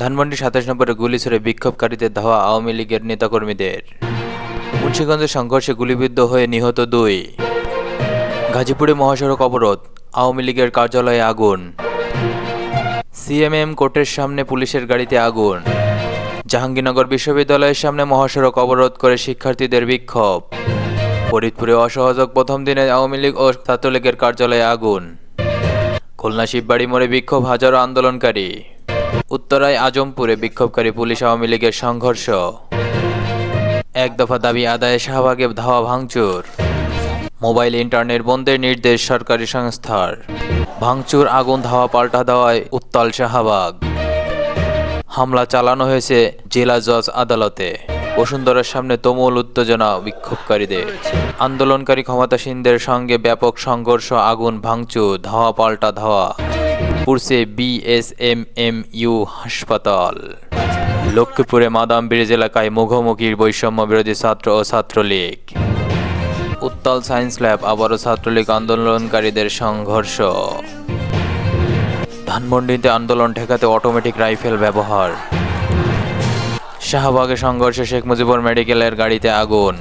ধানমন্ডি সাতাশ নম্বরে গুলি ছুড়ে বিক্ষোভকারীদের ধাওয়া আওয়ামী লীগের নেতাকর্মীদের। মুন্সিগঞ্জের সংঘর্ষে গুলিবিদ্ধ হয়ে নিহত দুই। গাজীপুরে মহাসড়ক অবরোধ, আওয়ামী লীগের কার্যালয়ে আগুন। সিএমএম কোর্টের সামনে পুলিশের গাড়িতে আগুন। জাহাঙ্গীরনগর বিশ্ববিদ্যালয়ের সামনে মহাসড়ক অবরোধ করে শিক্ষার্থীদের বিক্ষোভ। ফরিদপুরে অসহযোগ প্রথম দিনে আওয়ামী লীগ ও ছাত্রলীগের কার্যালয়ে আগুন। খুলনা শিববাড়ি মোড়ে বিক্ষোভ, হাজারো আন্দোলনকারী। উত্তরায় আজমপুরে বিক্ষোভকারী পুলিশ আওয়ামী লীগের সংঘর্ষ। এক দফা দাবি আদায়ে শাহবাগে ধাওয়া ভাঙচুর। মোবাইল, ইন্টারনেট বন্ধের নির্দেশ সরকারি সংস্থার। ভাঙচুর, আগুন, ধাওয়া, পাল্টা দেওয়ায় উত্তাল শাহবাগ। হামলা চালানো হয়েছে জেলা জজ আদালতে। বসুন্ধরার সামনে তুমুল উত্তেজনা বিক্ষোভকারীদের। আন্দোলনকারী ক্ষমতাসীনদের সঙ্গে ব্যাপক সংঘর্ষ, আগুন, ভাঙচুর, ধাওয়া, পাল্টা ধাওয়া। পুরছে বিএসএমএমইউ হাসপাতাল। লক্ষ্মীপুরে মাদাম ব্রিজ এলাকায় মুখোমুখির বৈষম্য বিরোধী ছাত্র ও ছাত্রলীগ। উত্তাল সায়েন্স ল্যাব আবারও ছাত্রলীগ আন্দোলনকারীদের সংঘর্ষ। ধানমন্ডিতে আন্দোলন ঠেকাতে অটোমেটিক রাইফেল ব্যবহার। শাহবাগে সংঘর্ষে শেখ মুজিবুর মেডিকেলের গাড়িতে আগুন।